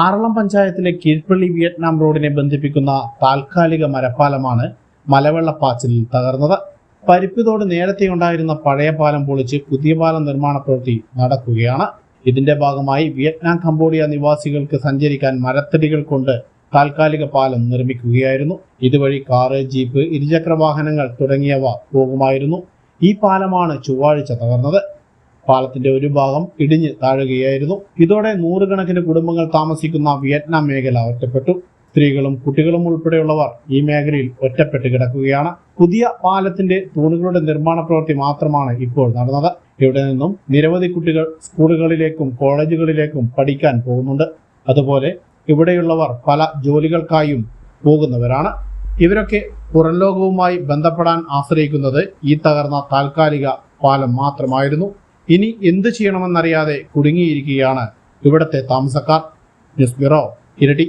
ആറളം പഞ്ചായത്തിലെ കീഴ്പള്ളി വിയറ്റ്നാം റോഡിനെ ബന്ധിപ്പിക്കുന്ന താൽക്കാലിക മരപ്പാലമാണ് മലവെള്ളപ്പാച്ചിലിൽ തകർന്നത്. പരിപ്പിതോട് നേരത്തെ ഉണ്ടായിരുന്ന പഴയ പാലം പൊളിച്ച് പുതിയ പാലം നിർമ്മാണ പ്രവൃത്തി നടക്കുകയാണ്. ഇതിന്റെ ഭാഗമായി വിയറ്റ്നാം കംബോഡിയ നിവാസികൾക്ക് സഞ്ചരിക്കാൻ മരത്തടികൾ കൊണ്ട് താൽക്കാലിക പാലം നിർമ്മിക്കുകയായിരുന്നു. ഇതുവഴി കാറ് ജീപ്പ് ഇരുചക്ര വാഹനങ്ങൾ തുടങ്ങിയവ പോകുമായിരുന്നു. ഈ പാലമാണ് ചൊവ്വാഴ്ച തകർന്നത്. പാലത്തിന്റെ ഒരു ഭാഗം ഇടിഞ്ഞ് താഴുകയായിരുന്നു. ഇതോടെ നൂറുകണക്കിന് കുടുംബങ്ങൾ താമസിക്കുന്ന വിയറ്റ്നാം മേഖല ഒറ്റപ്പെട്ടു. സ്ത്രീകളും കുട്ടികളും ഉൾപ്പെടെയുള്ളവർ ഈ മേഖലയിൽ ഒറ്റപ്പെട്ട് കിടക്കുകയാണ്. പുതിയ പാലത്തിന്റെ തൂണുകളുടെ നിർമ്മാണ പ്രവൃത്തി മാത്രമാണ് ഇപ്പോൾ നടന്നത്. ഇവിടെ നിന്നും നിരവധി കുട്ടികൾ സ്കൂളുകളിലേക്കും കോളേജുകളിലേക്കും പഠിക്കാൻ പോകുന്നുണ്ട്. അതുപോലെ ഇവിടെയുള്ളവർ പല ജോലികൾക്കായും പോകുന്നവരാണ്. ഇവരൊക്കെ പുറം ലോകവുമായി ബന്ധപ്പെടാൻ ആശ്രയിക്കുന്നത് ഈ തകർന്ന താൽക്കാലിക പാലം മാത്രമായിരുന്നു. ഇനി എന്തു ചെയ്യണമെന്നറിയാതെ കുടുങ്ങിയിരിക്കുകയാണ് ഇവിടത്തെ താമസക്കാർ. ന്യൂസ് ബ്യൂറോ ഇരട്ടി.